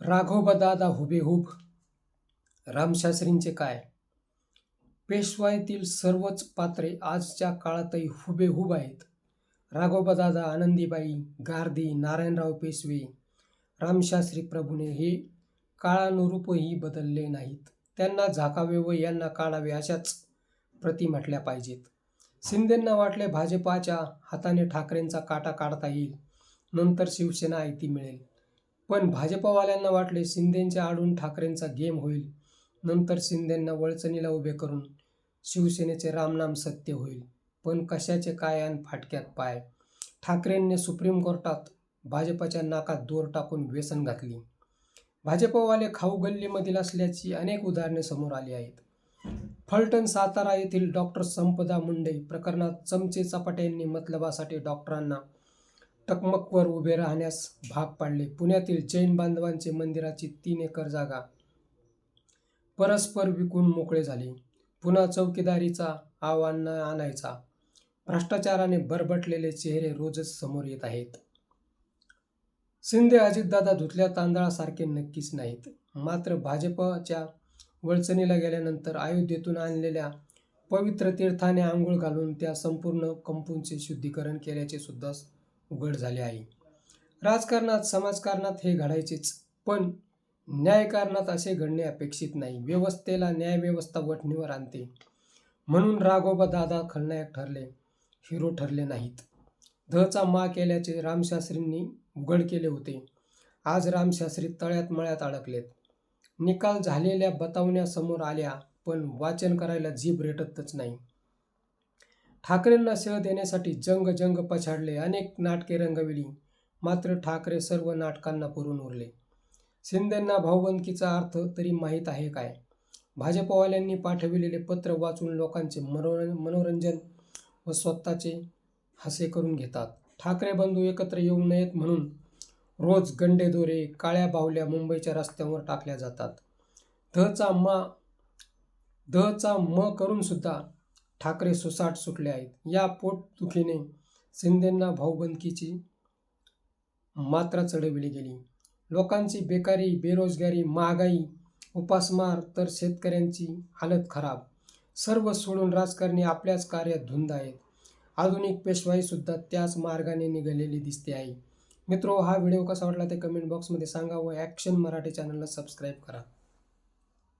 राघोबदादा हुबेहूब रामशास्त्रींचे काय? पेशवाईतील सर्वच पात्रे आजच्या काळातही हुबेहूब आहेत. राघोबदादा आनंदीबाई गारदी नारायणराव पेशवे रामशास्त्री प्रभूने हे काळानुरूपही बदलले नाहीत. त्यांना झाकावे व यांना काढावे अशाच प्रती म्हटल्या पाहिजेत. शिंदेंना वाटले भाजपाच्या हाताने ठाकरेंचा काटा काढता येईल. नंतर शिवसेना आयती मिळेल. पण भाजपवाल्यांना वाटले शिंदेंच्या आडून ठाकरेंचा गेम होईल. नंतर शिंदेंना वळचणीला उभे करून शिवसेनेचे रामनाम सत्य होईल. पण कशाचे काय आणि फाटक्यात पाय? ठाकरेंनी सुप्रीम कोर्टात भाजपच्या नाकात दोर टाकून व्यसन घातली. भाजपवाले खाऊ गल्लीमधील असल्याची अनेक उदाहरणे समोर आली आहेत. फलटण सातारा येथील डॉक्टर संपदा मुंडे प्रकरणात चमचे चपाट्यांनी मतलबासाठी डॉक्टरांना टकमकवर उभे राहण्यास भाग पाडले. पुण्यातील जैन बांधवांचे मंदिराची तीन एकर जागा परस्पर विकून मोकळे झाले. पुन्हा चौकीदारीचा आव्हान आणायचा भ्रष्टाचाराने बरबटलेले चेहरे रोजच समोर येत आहेत. शिंदे अजितदादा धुतल्या तांदळासारखे नक्कीच नाहीत. मात्र भाजपच्या वळचणीला गेल्यानंतर अयोध्येतून आणलेल्या पवित्र तीर्थाने आंघोळ घालून त्या संपूर्ण कंपूंचे शुद्धीकरण केल्याचे सुद्धा उघड झाले आहे. राजकारणात समाजकारणात हे घडायचेच पण न्यायकारणात असे घडणे अपेक्षित नाही. व्यवस्थेला न्यायव्यवस्था वठणीवर आणते. म्हणून राघोबा दादा खलनायक ठरले. हिरो ठरले नाहीत. धचा मा केल्याचे रामशास्त्रींनी उघड केले होते. आज रामशास्त्री तळ्यात मळ्यात अडकलेत. निकाल झालेल्या बतावण्यासमोर आल्या पण वाचन करायला जीभ रेटतच नाही. ठाकरेंना शह देण्यासाठी जंग जंग पछाडले अनेक नाटके रंगविली. मात्र ठाकरे सर्व नाटकांना पुरून उरले. शिंदेंना भाऊबंदकीचा अर्थ तरी माहीत आहे काय? भाजपवाल्यांनी पाठविलेले पत्र वाचून लोकांचे मनोरं मनोरंजन व स्वतःचे हसे करून घेतात. ठाकरे बंधू एकत्र येऊ नयेत म्हणून रोज गंडे दोरे काळ्या बाहुल्या मुंबईच्या रस्त्यावर टाकल्या जातात. धचा मा धचा म करून सुद्धा ठाकरे सुसाट सुटले आहेत. या पोटदुखीने शिंदेंना भाऊबंदकीची मात्रा चढविली गेली. लोकांची बेकारी बेरोजगारी महागाई उपासमार तर शेतकऱ्यांची हालत खराब. सर्व सोडून राजकारणी आपल्याच कार्यात धुंद आहेत. आधुनिक पेशवाईसुद्धा त्याच मार्गाने निघालेली दिसते आहे. मित्रो हा व्हिडिओ कसा वाटला ते कमेंट बॉक्समध्ये सांगा व ॲक्शन मराठी चॅनलला सबस्क्राईब करा.